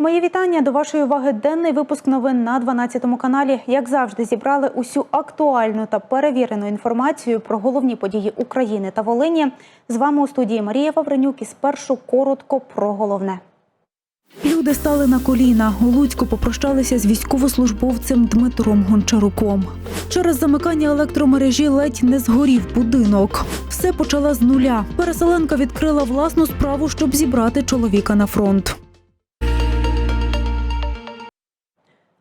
Мої вітання до вашої уваги. Денний випуск новин на 12 каналі. Як завжди, зібрали усю актуальну та перевірену інформацію про головні події України та Волині. З вами у студії Марія Вавренюк і спершу коротко про головне. Люди стали на коліна. У Луцьку попрощалися з військовослужбовцем Дмитром Гончаруком. Через замикання електромережі ледь не згорів будинок. Все почала з нуля. Переселенка відкрила власну справу, щоб зібрати чоловіка на фронт.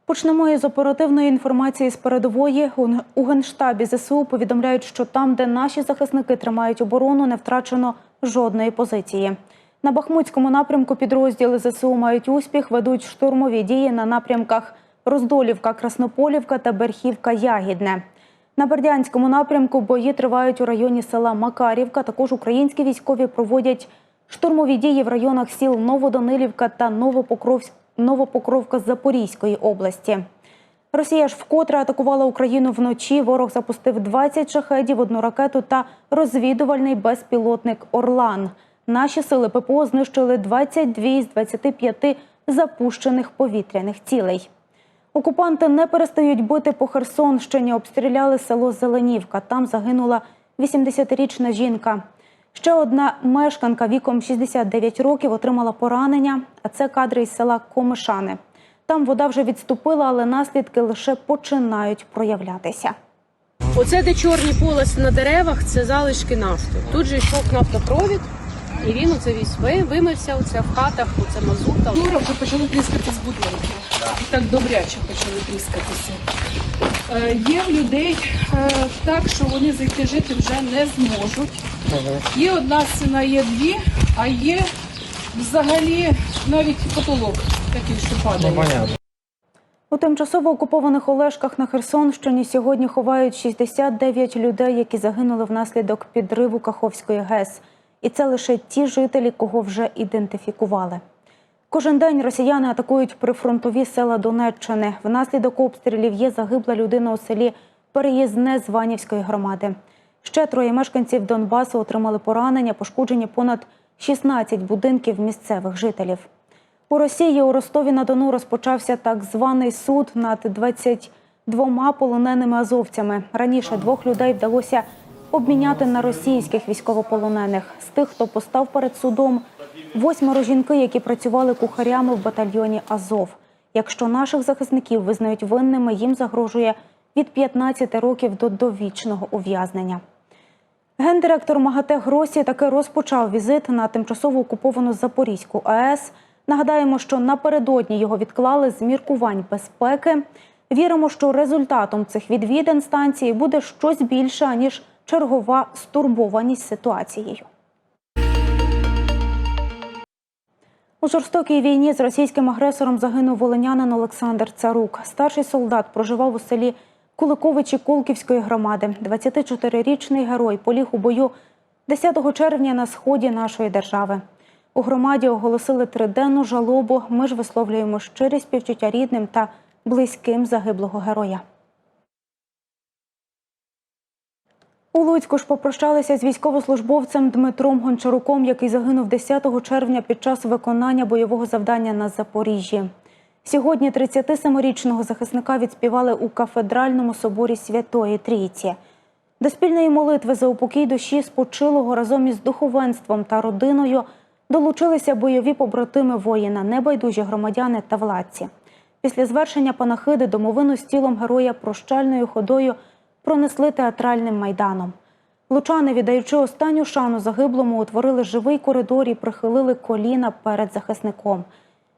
Почнемо із оперативної інформації з передової. У- генштабі ЗСУ повідомляють, що там, де наші захисники тримають оборону, не втрачено жодної позиції. На Бахмутському напрямку підрозділи ЗСУ мають успіх, ведуть штурмові дії на напрямках Роздолівка, Краснополівка та Берхівка Ягідне. На Бердянському напрямку бої тривають у районі села Макарівка. Також українські військові проводять штурмові дії в районах сіл Новоданилівка та Новопокровськ Новопокровка Запорізької області. Росія ж вкотре атакувала Україну вночі. Ворог запустив 20 шахедів, одну ракету та розвідувальний безпілотник Орлан. Наші сили ППО знищили 22 з 25 запущених повітряних цілей. Окупанти не перестають бити по Херсонщині. Обстріляли село Зеленівка. Там загинула 80-річна жінка. Ще одна мешканка віком 69 років отримала поранення, а це кадри із села Комишани. Там вода вже відступила, але наслідки лише починають проявлятися. Оце де чорні полоси на деревах, це залишки нафти. Тут же йшов нафтопровід, і він оце весь ви- вимився оце в хатах, оце мазута. Вчора вже почали тріскатись будинки. І так добряче почали тріскатися. Е, є в людей е, так, що вони зайти жити вже не зможуть. Є одна стіна, є дві, а є взагалі навіть потолок такий, що падає. У тимчасово окупованих Олешках на Херсонщині сьогодні ховають 69 людей, які загинули внаслідок підриву Каховської ГЕС. І це лише ті жителі, кого вже ідентифікували. Кожен день росіяни атакують прифронтові села Донеччини. Внаслідок обстрілів є загибла людина у селі Переїзне з Ванівської громади. Ще троє мешканців Донбасу отримали поранення, пошкоджені понад 16 будинків місцевих жителів. У Росії у Ростові на Дону розпочався так званий суд над 22 полоненими азовцями. Раніше двох людей вдалося обміняти на російських військовополонених. З тих, хто постав перед судом, восьмеро жінки, які працювали кухарями в батальйоні Азов. Якщо наших захисників визнають винними, їм загрожує від 15 років до довічного ув'язнення. Гендиректор МАГАТЕ Гросі таки розпочав візит на тимчасово окуповану Запорізьку АЕС. Нагадаємо, що напередодні його відклали з міркувань безпеки. Віримо, що результатом цих відвідин станції буде щось більше ніж чергова стурбованість ситуацією. У жорстокій війні з російським агресором загинув волинянин Олександр Царук. Старший солдат проживав у селі Куликовичі Колківської громади. 24-річний герой поліг у бою 10 червня на сході нашої держави. У громаді оголосили триденну жалобу. Ми ж висловлюємо щирі співчуття рідним та близьким загиблого героя. У Луцьку ж попрощалися з військовослужбовцем Дмитром Гончаруком, який загинув 10 червня під час виконання бойового завдання на Запоріжжі. Сьогодні 37-річного захисника відспівали у кафедральному соборі Святої Трійці. До спільної молитви за упокій душі спочилого разом із духовенством та родиною долучилися бойові побратими воїна, небайдужі громадяни та владці. Після звершення панахиди домовину з тілом героя прощальною ходою пронесли театральним майданом. Лучани, віддаючи останню шану загиблому, утворили живий коридор і прихилили коліна перед захисником.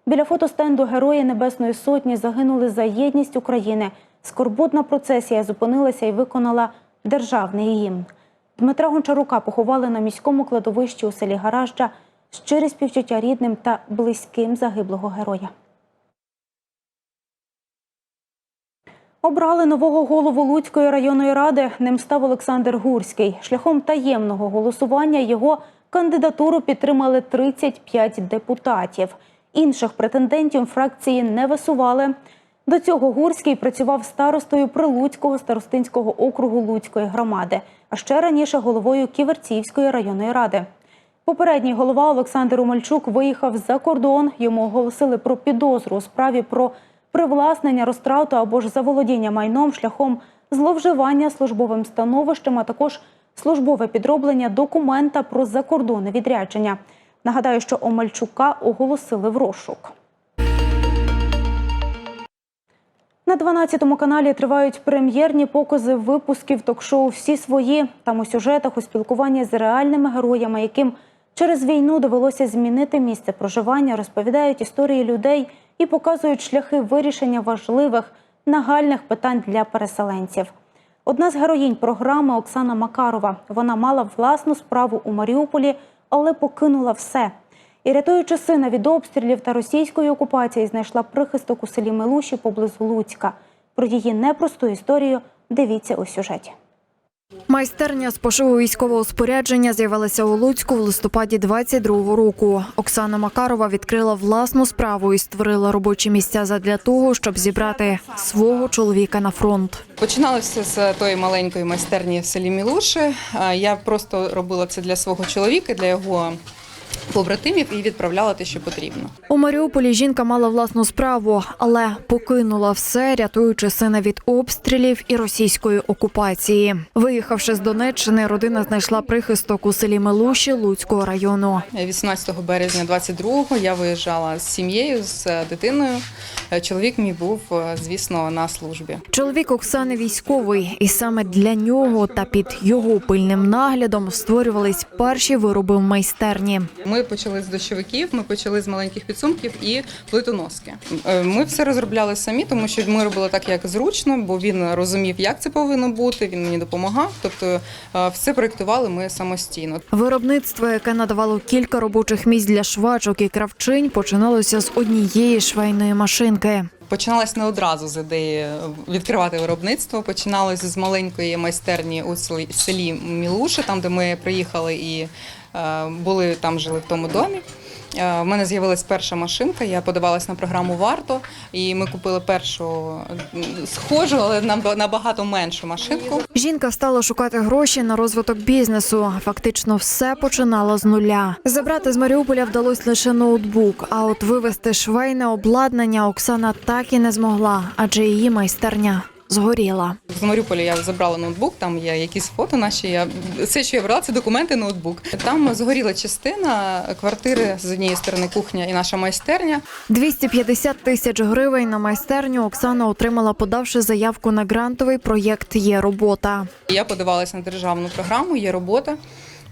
Біля фотостенду Герої Небесної Сотні загинули за єдність України. Скорботна процесія зупинилася і виконала державний гімн. Дмитра Гончарука поховали на міському кладовищі у селі Гаражджа. Щирі співчуття рідним та близьким загиблого героя. Обрали нового голову Луцької районної ради. Ним став Олександр Гурський. Шляхом таємного голосування його кандидатуру підтримали 35 депутатів. Інших претендентів фракції не висували. До цього Гурський працював старостою Прилуцького старостинського округу Луцької громади, а ще раніше головою Ківерцівської районної ради. Попередній голова Олександр Умальчук виїхав за кордон. Йому оголосили про підозру у справі про привласнення, розтрату або ж заволодіння майном шляхом зловживання службовим становищем, а також службове підроблення документа про закордонне відрядження. Нагадаю, що Омальчука оголосили в розшук. На 12-му каналі тривають прем'єрні покази випусків ток-шоу Всі свої. Там у сюжетах у спілкуванні з реальними героями, яким через війну довелося змінити місце проживання, розповідають історії людей і показують шляхи вирішення важливих нагальних питань для переселенців. Одна з героїнь програми Оксана Макарова. Вона мала власну справу у Маріуполі, але покинула все. І рятуючи сина від обстрілів та російської окупації, знайшла прихисток у селі Милуші поблизу Луцька. Про її непросту історію дивіться у сюжеті. Майстерня з пошиву військового спорядження з'явилася у Луцьку в листопаді 22-го року. Оксана Макарова відкрила власну справу і створила робочі місця задля того, щоб зібрати свого чоловіка на фронт. Починалося з тої маленької майстерні в селі Мілуші. Я просто робила це для свого чоловіка, для його побратимів і відправляла те, що потрібно. У Маріуполі жінка мала власну справу, але покинула все, рятуючи сина від обстрілів і російської окупації. Виїхавши з Донеччини, родина знайшла прихисток у селі Милуші Луцького району. 18 березня 22-го я виїжджала з сім'єю, з дитиною. Чоловік мій був, е, звісно, на службі. Чоловік Оксани військовий, і саме для нього та під його пильним наглядом створювались перші вироби в майстерні. Ми почали з дощовиків, ми почали з маленьких підсумків і плитоноски. Е, Ми все розробляли самі, тому що ми робили так, як зручно, бо він розумів, як це повинно бути. Він мені допомагав. Тобто е, все проєктували ми самостійно. Виробництво, яке надавало кілька робочих місць для швачок і кравчинь, починалося з однієї швейної машинки. Починалось не одразу з ідеї відкривати виробництво. Починалось з маленької майстерні у селі, Мілуші, там де ми приїхали і були там, жили в тому домі. Е, В мене з'явилась перша машинка. Я подавалась на програму Варто, і ми купили першу схожу, але набагато меншу машинку. Жінка стала шукати гроші на розвиток бізнесу. Фактично все починала з нуля. Забрати з Маріуполя вдалося лише ноутбук. А от вивезти швейне обладнання Оксана так і не змогла, адже її майстерня згоріла. З Маріуполя я забрала ноутбук, там є якісь фото наші. Я все, що я брала, це документи, ноутбук. Там згоріла частина квартири з однієї сторони кухня і наша майстерня. 250 тисяч гривень на майстерню Оксана отримала, подавши заявку на грантовий проєкт Є робота. Я подавалася на державну програму, є робота.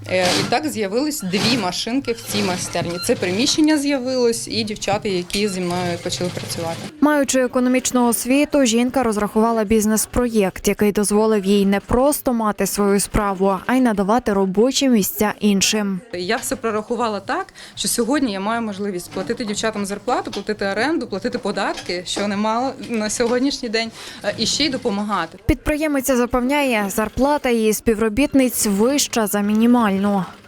Е, І так з'явились дві машинки в цій майстерні. Це приміщення з'явилось і дівчата, які зі мною почали працювати. Маючи економічну освіту, жінка розрахувала бізнес-проєкт, який дозволив їй не просто мати свою справу, а й надавати робочі місця іншим. Я все прорахувала так, що сьогодні я маю можливість платити дівчатам зарплату, платити оренду, платити податки, що немало на сьогоднішній день, е, і ще й допомагати. Підприємиця запевняє, зарплата її співробітниць вища за мінімальну.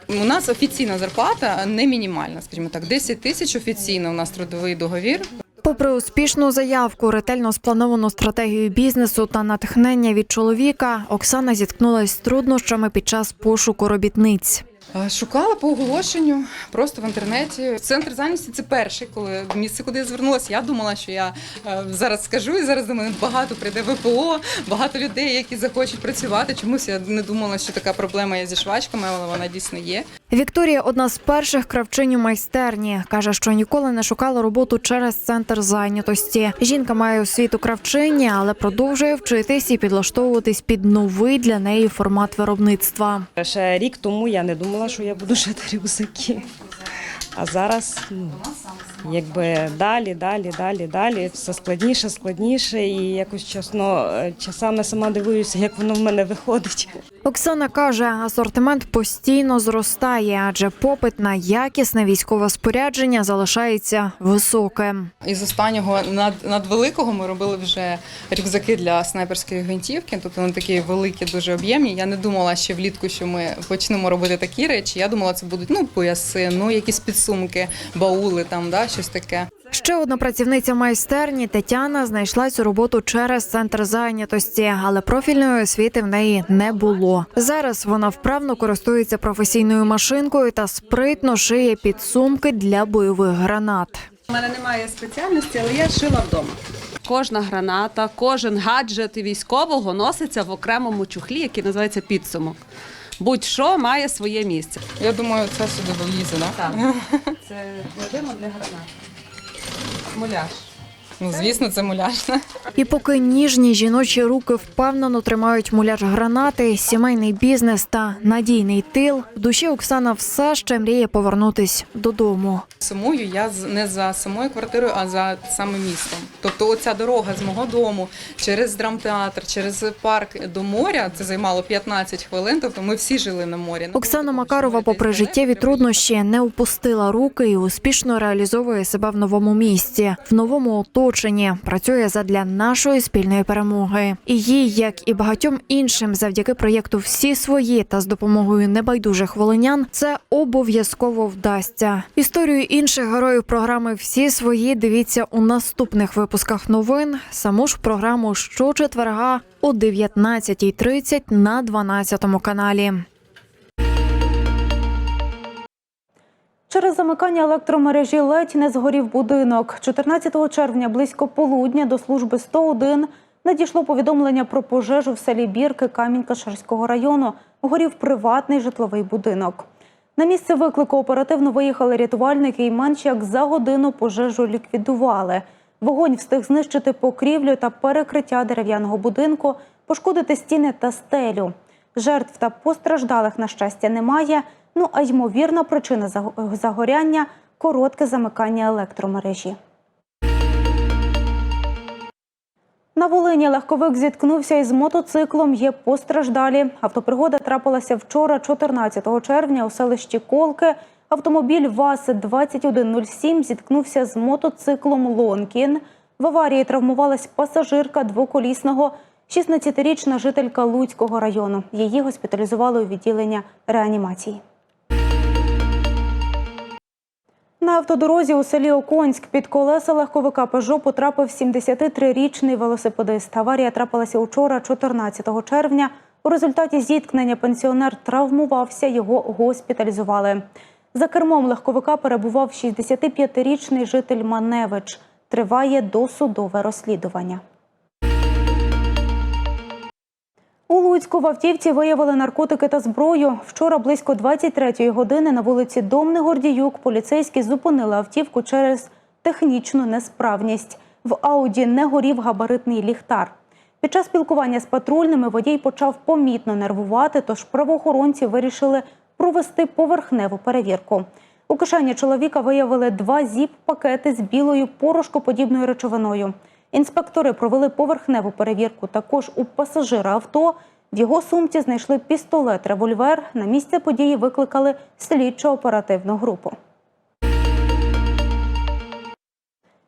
У нас офіційна зарплата не мінімальна, скажімо так, 10 тисяч офіційно. У нас трудовий договір. Попри успішну заявку, ретельно сплановану стратегію бізнесу та натхнення від чоловіка, Оксана зіткнулася з труднощами під час пошуку робітниць. Е, Шукала по оголошенню просто в інтернеті. Центр зайнятості це перший, коли місце, куди я звернулася. Я думала, що я е, зараз скажу, і зараз до мене багато прийде ВПО, багато людей, які захочуть працювати. Чомусь я не думала, що така проблема є зі швачками, але вона дійсно є. Вікторія одна з перших кравчинь у майстерні. каже, що ніколи не шукала роботу через центр зайнятості. Жінка має освіту кравчині, але продовжує вчитись і підлаштовуватись під новий для неї формат виробництва. Ще рік тому я не думала, що я буду шити рюкзаки. А зараз ну, якби далі, далі, далі, далі, все складніше, складніше, і якось чесно, е, часами сама дивуюся, як воно в мене виходить. Оксана каже, асортимент постійно зростає, адже попит на якісне військове спорядження залишається високим. Із останнього над, надвеликого ми робили вже рюкзаки для снайперської гвинтівки. Тобто вони такі великі, дуже об'ємні. Я не думала ще влітку, що ми почнемо робити такі речі. Я думала, це будуть ну пояси, ну якісь підсумки, баули там, да, щось таке. Ще одна працівниця майстерні Тетяна знайшла цю роботу через центр зайнятості, але профільної освіти в неї не було. Зараз вона вправно користується професійною машинкою та спритно шиє підсумки для бойових гранат. У мене немає спеціальності, але я шила вдома. Кожна граната, кожен гаджет військового носиться в окремому чухлі, який називається підсумок. Будь-що має своє місце. Я думаю, це сюди вилізе, да? Так. Це кладемо для гранату, Муляж. Ну, звісно, це муляж. І поки ніжні жіночі руки впевнено тримають муляж гранати, сімейний бізнес та надійний тил, в душі Оксана все ще мріє повернутись додому. Сумую я не за самою квартирою, а за самим містом. Тобто, оця дорога з мого дому через драмтеатр, через парк до моря, це займало 15 хвилин. Тобто ми всі жили на морі. Ну, Оксана Макарова, попри життєві труднощі, не упустила руки і успішно реалізовує себе в новому місті, в новому оточенні. Працює задля нашої спільної перемоги. І їй, як і багатьом іншим, завдяки проєкту Всі свої та з допомогою небайдужих волинян, це обов'язково вдасться. Історію інших героїв програми Всі свої дивіться у наступних випусках новин. Саму ж програму щочетверга о 19.30 на 12 каналі. Замикання електромережі ледь не згорів будинок. 14 червня близько полудня до служби 101 надійшло повідомлення про пожежу в селі Бірки Камінь-Каширського району. Горів приватний житловий будинок. На місце виклику оперативно виїхали рятувальники і менш як за годину пожежу ліквідували. Вогонь встиг знищити покрівлю та перекриття дерев'яного будинку, пошкодити стіни та стелю. Жертв та постраждалих, на щастя, немає. Ну а ймовірна причина загоряння коротке замикання електромережі. На Волині легковик зіткнувся із мотоциклом. Є постраждалі. Автопригода трапилася вчора, 14 червня, у селищі Колки. Автомобіль ВАЗ-2107 зіткнувся з мотоциклом Лонкін. В аварії травмувалась пасажирка двоколісного, 16-річна жителька Луцького району. Її госпіталізували у відділення реанімації. На автодорозі у селі Оконськ під колеса легковика Пежо потрапив 73-річний велосипедист. Аварія трапилася учора, 14 червня. У результаті зіткнення пенсіонер травмувався, його госпіталізували. За кермом легковика перебував 65-річний житель Маневич. Триває досудове розслідування. Луцьку в автівці виявили наркотики та зброю. Вчора близько 23-ї години на вулиці Домни Гордіюк поліцейські зупинили автівку через технічну несправність. В Ауді не горів габаритний ліхтар. Під час спілкування з патрульними водій почав помітно нервувати, тож правоохоронці вирішили провести поверхневу перевірку. У кишені чоловіка виявили два зіп-пакети з білою порошкоподібною речовиною. Інспектори провели поверхневу перевірку також у пасажира авто. В його сумці знайшли пістолет, револьвер. На місце події викликали слідчо-оперативну групу.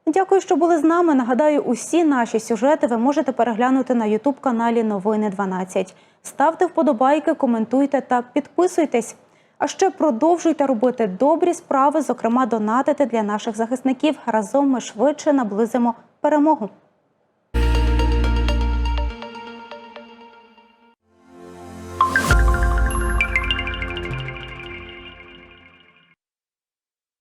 Дякую, що були з нами. Нагадаю, усі наші сюжети ви можете переглянути на Ютуб-каналі Новини 12. Ставте вподобайки, коментуйте та підписуйтесь. А ще продовжуйте робити добрі справи, зокрема донатити для наших захисників. Разом ми швидше наблизимо перемогу.